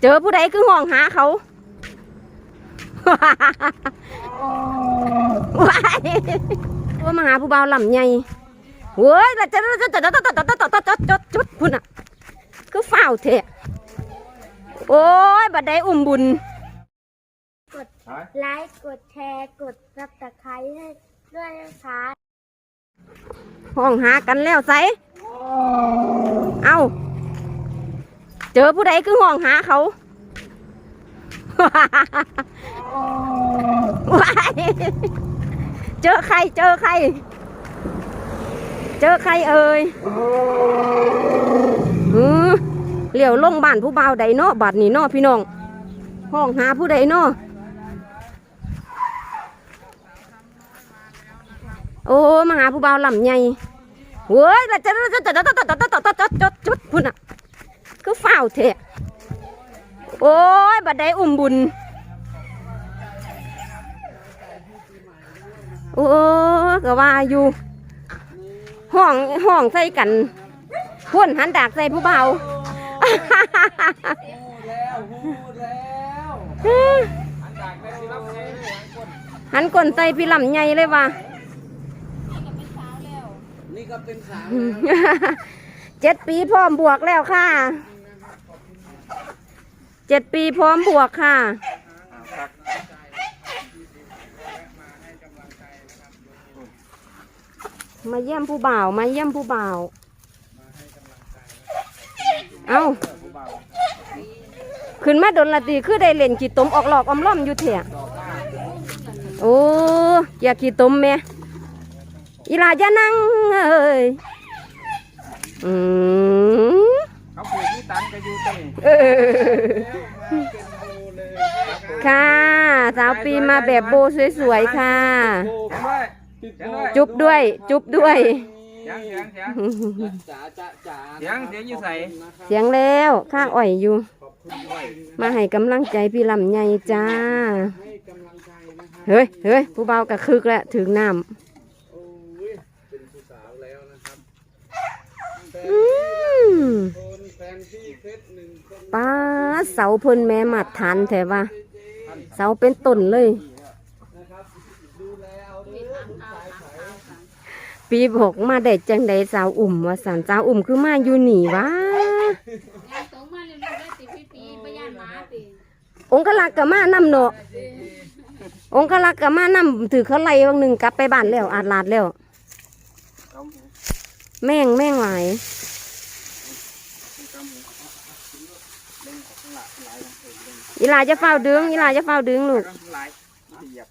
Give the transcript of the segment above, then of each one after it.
เจอผู้ใดคือห้องหาเขาว้ายว่ามาหาผู้เบาลำใหญ่เว้ยแล้วจะจะจะจะจะจะจะจะจะจะจะจุดพุ่นอะคือฝ้าวเทะโอ้ยบัดได้อุ้มบุญ กดไลค์กดแชร์กดซับสไครต์ให้ด้วยนะคะห้องหากันแล้วใส่เอา เจอผู้ใดคือห้องหาเขาว้ายเจอใคร เจอใคร เจอใครเอ่ยหือเหลียวลงบ้านผู้บ่าวใดเนาะบัดนี้เนาะพี่น้อง ห้องหาผู้ใดเนาะโอ้มาหาผู้บ่าวลำใหญ่เว้ยแล้วจะจะจะจะจะจะจะจะจะจะจุดพุ่นอะ คือฝ้าวเทะโอ้ยบัดได้อุ้มบุญ โอ้ก็ว่าอยู่ ห้องห้องใส่กันพ่นหันดากใส่ผู้เบาหันก้นใส่พี่ลำใหญ่เลยว่ะนี่ก็เป็นสาวเจ็ดปีพร้อมบวกแล้วค่ะ เจ็ดปีพร้อมบวกค่ะ มาเยี่ยมผู้บ่าว มาเยี่ยมผู้บ่าว เอา ขึ้นมาโดนละตีคือได้เล่นขีดตมออกหลอกอมล่อมอยู่เถอะโอ้อยากขีดตมแม่อีหลาจะนั่งเอ้ยอืม ตันก็อยู่ตรงเออค่ะ สาวปีมาแบบโบสวยๆค่ะจุ๊บด้วยจุ๊บด้วย จุ๊บด้วย เสียงเสียงเสียงจ๋าจ๋าจ๋าเสียงเสียงอยู่ใส่เสียงแล้วข้างอ่อยอยู่ มาให้กำลังใจพี่ลำใหญ่จ้า ให้กำลังใจนะครับเฮ้ยเฮ้ยผู้เบากระคึกแล้วถึงน้โอ้ยเป็นผู้สาวแล้วนะครับำอืมแฟนที่เพชรหนึ่งคน ป้าเสาเพิ่นแม่มัดฐานแถว่า เสาเป็นต้นเลย ปีบกมาได้จังใดสาวอุ่มว่าสันสาวอุ่มคือมาอยู่หนีวะองค์กลักกับมานำเนาะองค์กลักกับมานำถือเขาไล่บางหนึ่งกลับไปบ้านแล้วอาดลาดแล้ว แม่งแม่งหลาย อีหลาจะเฝ้าดึงอีหลาจะเฝ้าดึงลูกหลายเหยียบ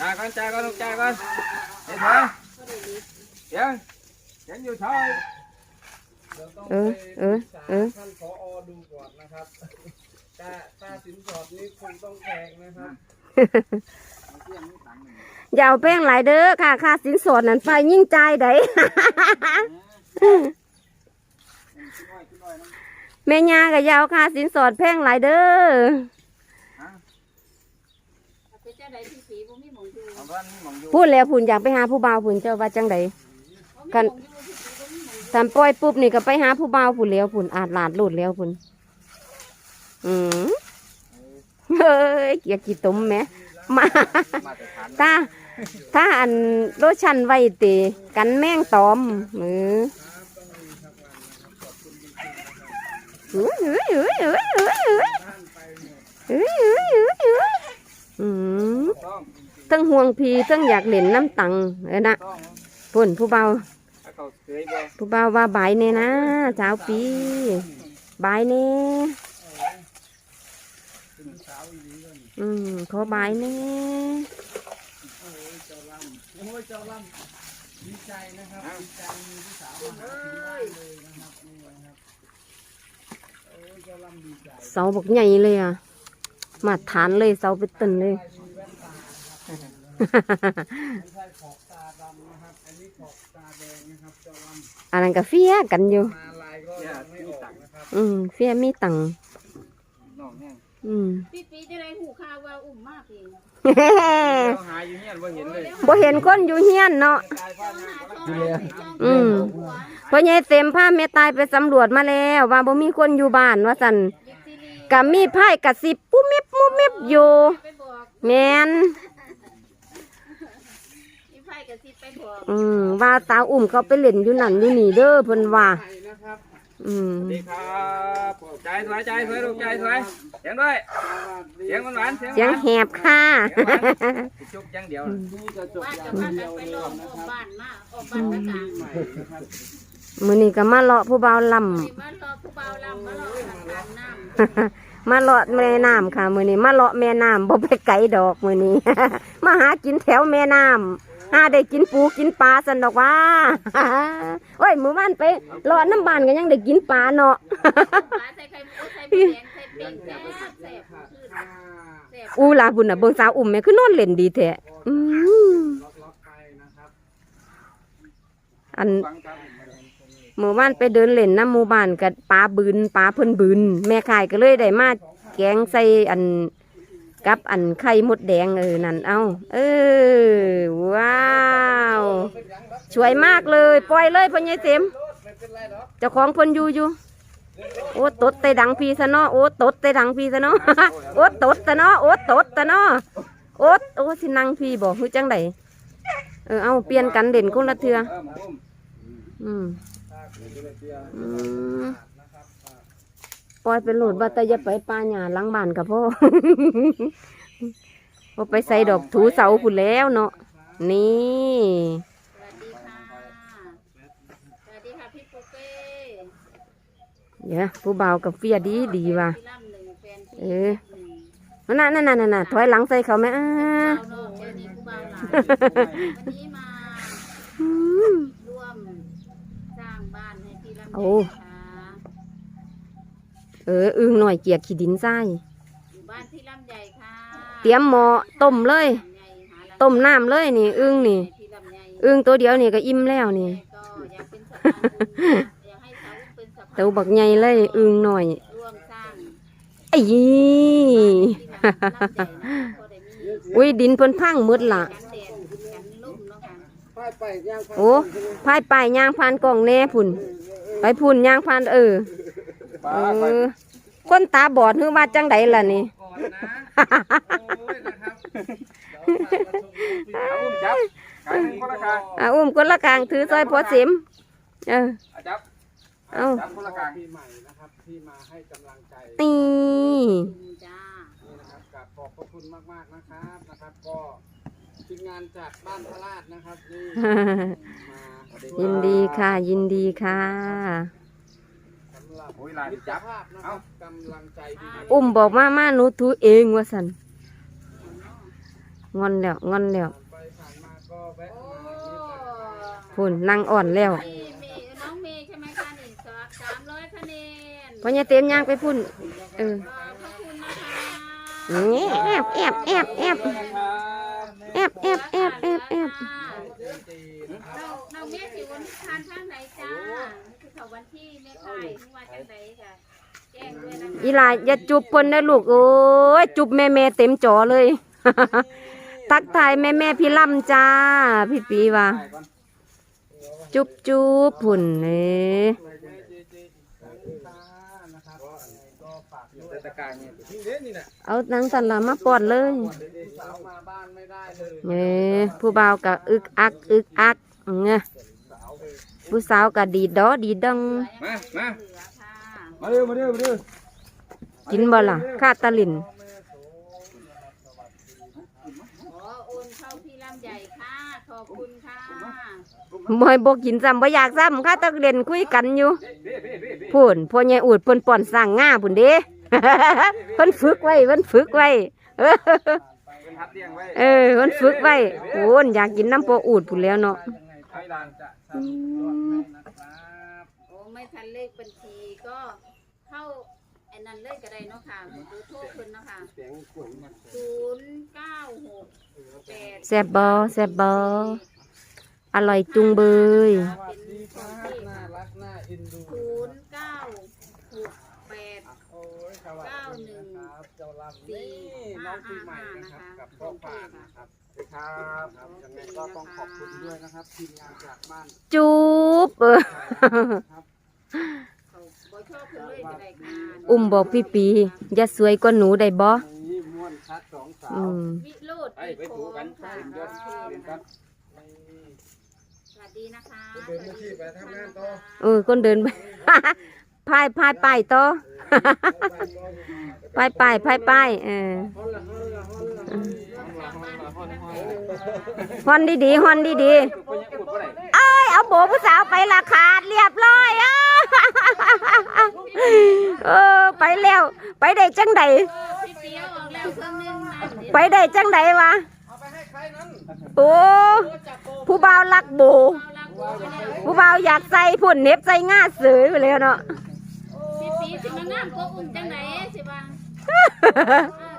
จ่ายก่อนจ่ายก่อนลูกจ่ายก่อนเห็นไหมเสียงเสียงอยู่เท่าเราต้องเออเออเออท่านผอดูก่อนนะครับแต่ถ้าสินสอดนี้คงต้องแพงนะครับอย่าเอาแป้งหลายเด้อค่ะ ค่าสินสอดนั้นไฟยิ่งใจายได้ แม่ยากับยาวค่าสินสอดแพงหลายเด้อไปเจ้าใดพี่ปีบ่มีหมองอยู่เอาบ้านนี่หมองอยู่พูดแล้วผุนอยากไปหาผู้บ่าวผุนเจ้าว่าจังใดกันหมองอยู่พี่ปีบ่มีหมองอยู่สามปล่อยปุ๊บนี่ก็ไปหาผู้บ่าวผุนแล้วผุนอาจหลาดโลดแล้วผุนอืมเฮ้ยเกียกกี่ตุ่มแหม่มามาแต่ฐานถ้าถ้าอันโลชั่นไว้ตีกันแมงตอมมือ ทั้งห่วงพีทั้งอยากเล่นน้ำตังเอ้นะพุ่นผู้เบา ผู้เบาว่าบายเน่นะสาวปีบายเน่อืมขอบายเน่ยดีใจนะครับดีใจมีผู้สาวมาหาถึงบ้านเลย เสาบักใหญ่เลยอะ มาฐานเลยเสาเป็นตึนเลยอันนั้ก็เฟียกันอยู่อืมเฟี้ยมีตังอืมปีปีจะได้หูคาวาอุ่มมากเอง หาอยู่เนี่ยบ่เห็นเลยบ่เห็นคนอยู่เฮียนเนาะอืมพ่อใหญ่เต็มผ้าแม่ตายไปสำรวจมาแล้ว ว่าบ่มีคนอยู่บ้านว่าสั่นกับมีไพ่กระสิบปุ๊มิบมุมิบอยู่ไปบอกแมนพี่ไพ่กับซิไปบอกอืมว่าสาวอุ่มเขาไปเล่นอยู่นั่นอยู่นี่เด้อเพิ่นว่าไข่นะครับ อืมสวัสดีครับใจสวยใจสวยลูกใจสวยเสียงด้วยสวัสดีเสียงหวานๆเสียงหเสียงวานแหบค่ะจุกจังเดียวนี่จะจบบ้านอย่ากับงบ้านเดีกัยนวไปเลยลองนะอคอกรับบ้านมาออกบ้านกลางใหม่นะครับมื้อนี้ก็มาเลาะผู้บ่าวลำนี่มารอผู้เบาลำมารอทางการน้ำมาเลาะแม่น้ำค่ะ มื้อนี้มาเลาะแม่น้ำบ่ไปไกลดอกมื้อนี้มาหากินแถวแม่น้ำ หาได้กินปูกินปลาสันดอกว่าโอ้ยมื้อวานไปเลาะน้ำบานก็ยังได้กินปลาเนาะปลาใส่ไข่หมูใส่หมูแดงใส่ปิ้งแซ่บแซ่บขึ้นอ่าแซ่บอูลาบุญน่ะเบิ่งสาวอุ่มแม่คือนอนเล่นดีแท้อืมล็อกล็อกไปนะครับอันฟังครับเมื่อวานไปเดินเล่นน้ำหมู่บ้านกับปลาบืนปลาเพิ่นบืน แม่ขายก็เลยได้มาแกงใส่อัน กับอันไข่มดแดงเออนั่นเอาเออว้าวสวยมากเลย ปล่อยเลยพ่อใหญ่เต็มเจ้าของเพิ่นอยู่อยู่โอ้ตดแต่ดังพีซะเนาะโอ้ตดแต่ดังพีซะเนาะโอ้ตดตะเนาะโอ้ตดตะเนาะโอ้โอ้สินั่งพีบอกฮู้จังไดเออเอาเปลี่ยนกันเด่นคนละเทืออืมอืม ปล่อยไปโหลดว่าแต่อย่าไปป่าหญ้าหลังบ้านกับพ่อพอไปใส่ดอกถูเสาพุ่นแล้วเนาะนี่สวัสดีค่ะ สวัสดีค่ะพี่ปูเป้เดี๋ยวผู้บ่าวกับเฟียดีดีว่ะ พี่ล่ำหนึ่งแฟนเอพี่อนั่นนั่นนั่นนั่นถอยหลังใส่เขาไหมอ่าเจ้านอกเจ้านี้ผู้บ่าวหลานวันนี้มาอืมร่วมสร้างบ้านให้พี่ลำโอ้ไยนะคะ เอออึ้งหน่อยเกียกขี้ดินทรายอยู่บ้านพี่ลำใหญ่ค่ะเตรียมหม้อต้มเลยลำไยหาลำไยต้มน้ำเลยนี่อึ้งนี่พี่ลำไยอึ้งตัวเดียวนี่ก็อิ่มแล้วนี่ ก็อยากเป็นสะพานบุญอยากให้สาวเป็นสะพานตัวบักใหญ่เลยอึ้งหน่อยร่วมสร้างไอ้ยี่ที่ทำลำใหญ่นะก็ได้มีอุ้ยดินเพิ่นพังหมดละกันแดดกันลมเนาะค่ะไปไปย่างไปโอ้พายไปย่างผ่านกล่องแน่พุ่น ไปพุ่นย่างผ่านเออ ป้าเอไปอคนตาบอดคือว่าจังไดล่ะนี่ ก่อนนะโอ้ยนะครับเดี๋ยวพามาชมน้องพี่เอาอุ้มจับขายหนึ่งคนละกลางอะอุ้มคนละกลางถือซอยพอสิมเออ อะจับเอาจับคนละกลางปีใหม่นะครับที่มาให้กำลังใจนี่คุณจ้านี่นะครับกับขอบพระคุณมากๆนะครับนะครับ ก็ทีมงานจากบ้านพระราชนะครับนี่มายินดีค่ะ ยินดีค่ะสำหรับ อุ้มบอกมามาหนูถูเองว่าสันงอนแล้วงอนแล้วคุณนางอ่อนแล้วนี่มีน้องเหล่สามร้ะพอเนี่ยเต็มยางไปพุ่น เออะแอบแอบแอบแอบแอบแอบ สิวันทานท่านไหนจ้าคือเขาวันที่แม่ขายที่ว่าจังไหนค่ะแจ้งด้วยนะคะอีหลาอย่าจุบเพิ่นนะลูกโอ้ยจุบแม่แม่เต็มจอเลย ทักทายแม่แม่พี่ล่ำจ้า พี่ปีว่าจุบจุบพุ่นเอ้นะครับก็ฝากด้วยเทศกาลเนี่ยนี่เด้นี่แหละเอาหนังสันหลามาป้อนเลยสาวมาบ้านไม่ได้เลย เอ้ผู้บ่าวก็อึกอักอึกอักเงี้ย ผู้สาวก็ดีดดอดีดดัง มา มาเหลือค่ะมาเร็ว มาเร็ว มาเร็วกินบ่ล่ะข้าตะลินขอโอนเข้าพี่ลำใหญ่ค่ะ ขอบคุณค่ะบ่ให้บ่กินซ้ำบ่อยากซ้ำข้าตะเล่นคุยกันอยู่เบ้เบ้เบ้เบ้พูนพ่อใหญ่อูดเพิ่นป้อนสร้างง่าพุ่นเด้ เพิ่นฝึกไว้เพิ่นฝึกไว้เออเป็นทัดเลี้ยงไว้เออเพิ่นฝึกไว้โอ้นอยากกินน้ำปออูดพุ่นแล้วเนาะยังไงไอ้หลานจะ สรุปยอดให้นะครับโอ้ไม่ทันเลขบัญชีก็เข้าไอ้นั่นเลขก็ได้เนาะค่ะหรือโทษคุณเนาะค่ะศูนย์เก้าหกแปดแซ่บบ่แซ่บบ่อร่อยจุงเบยสวัสดีครับน่ารักน่าเอ็นดูศูนย์เก้าหกแป แปด โอ้ย สวัสดีนะครับเจ้าลำนี่น้องปีใหม่นะครับ กับพ่อปานนะครับสวัสดีครับครับยังไงก็ต้องขอบคุณด้วยนะครับทีมงานจากบ้านจูบเออครับบ่ชอบเพิ่นเลยจะได้งานอุ้มบอกพี่ปีอย่าสวยกว่าหนูได้บ่นี่ม่วนคัดสองสาอืวมวิโรจน์ไปไปถูกันค่ะเป็นยอดเป็นครับสวัสดีนะคะเดินไปทำงานต่อ เออคนเดินไป พายพายไปต่อ ไปไปไปไปเออฮอนละฮอนละฮอนละฮอนดีฮอนดีดบ่ได้ๆเอ้ยเอาโบผู้สาวไปละขาดเรียบร้อยอะเออไปแล้ว ไปได้จังใดพี่เปียวออกแล้วเครื่องนึงนะเดี๋ยวไปได้จังใดวะโอ้ผู้บ่าวรักโบผู้บ่าวอยากใส่พุ่นเน็บใส่ง่าเสือไปแล้วเนาะ พี่ปีสิมางามก็อุ้มจังไหนสิว่าเออ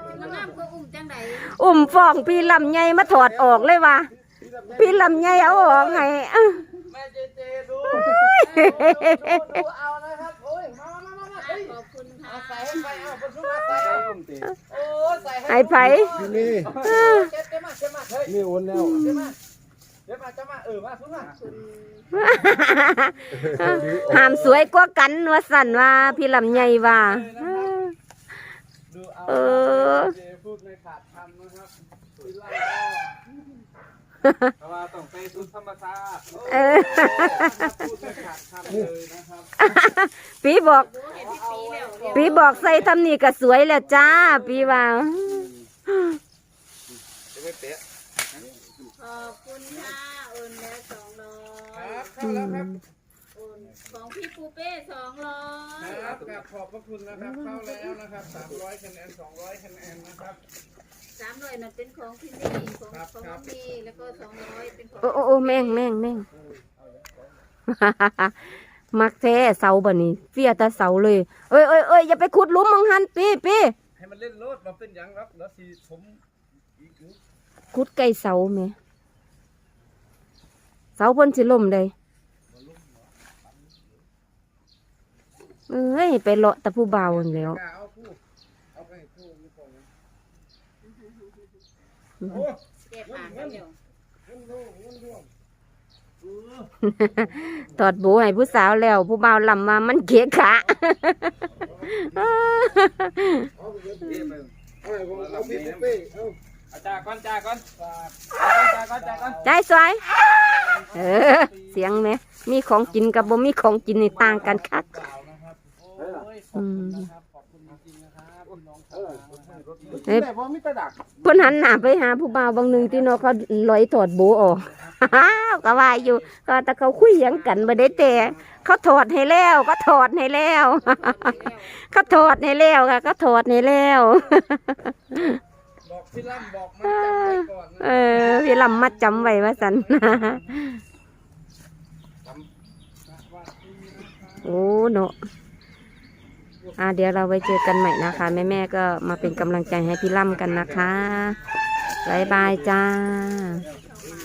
สิมางามก็อุ้มจังไหนอุ้มฟองพี่ลำไยมาถอดออกเลยวะพี่ลำไยเอาออกไงแม่เจเจดูดูเอานะครับโอ้ยมามามามาขอบคุณค่ะใส่ให้ไปเอาคนชุบมาใส่โอ้ใส่ให้ไอ้ไผนี่เจ็บมาเจ็บมาเฮ้ยนี่โอนแล้ว เจ็บมาเจ็บมาเจ็บมาเออมาชุบมาห้ามสวยกว่ากันว่าสั่นว่าพี่ลำไยว่า ดูเอาเออเจพูดในขาดคำนะครับคุยเล่าเพราะว่าต้องไปสุดธรรมชาติเออ พูดในขาดคำเลยนะครับปีบอกเห็นพี่ปีแล้วเรียบปีบอกใส่ทำนี่ก็สวยแล้วจ้า ปีว่า จะไปเตะข อบคุณค่ะโอนแล้วสองร้อคยรับเข้าแล้วครับโอนของพี่ปูเป้สองร้อยครับกับขอบพระคุณนะครับ เข้าแล้วนะครับ300คะแนน200คะแนนนะครับ สามร้อยนั่นเป็นของพี่นี่ของครับของครัน้อบงมีแล้วก็สองร้อยเป็นของโอ้โอ้โอ้แม่งแม่งแม่ง มักแท้เสาบ่นี่เฟียแตาเสาเลย เอ้ยเอ้ยเอ้ยอย่าไปขุดหลุมมังหันปีปีให้มันเล่นโลดมาเป็นหยังครับแล้วสีผมอีกอยู่ขุดใกล้เสาแม่ เสาเพิ่นสิล่มเลยเอ้ยไปเลาะแตะผู้เบานั่นแหล้วกล้าเอาคู่เอาไปให้คู่มีของโอ้แก้ผ่านกันเดี๋ยวเงินร่วงเงินร่วงตอดโบให้ผู้สาวแล้ว ผู้บ่าวลำมามันเกะขะเอาไป เยอะเตะไปเอาไปผมเอาพี่เป้เอาอาจารย์ก่อนจ่าก่อนฝากจ่าก่อนจ่าก่อนใจสวยเออ เสียงไหม มีของกินกับบ่มีของกินนี่ต่างกันคักเปล่านะครับโอ้ยขอบคุณนะครับขอบคุณจริงๆนะครับพี่น้องสาวนะครับเอ้ยแต่พอมิตรดักเพิ่นหันหน้าไปหาผู้บ่าวบางหนึงที่เนาะเขาลอยถอดโบออกก็ว่าอยู่ก็แต่เขาคุยหยังกันบ่ได้แต่เขาถอดให้แล้วก็ถอดให้แล้วเขาถอดให้แล้วค่ะก็ถอดให้แล้วบอก พี่ล่ำบอกมันจำไว้ก่อนนะเออพี่ลำมัดจำไว้ว่าสันโอ้เนาะอ่าเดี๋ยวเราไว้เจอกันใหม่นะคะ แม่แม่ๆก็มาเป็นกำลังใจให้พี่ล่ำกันนะคะบายบายจ้าเข้ามา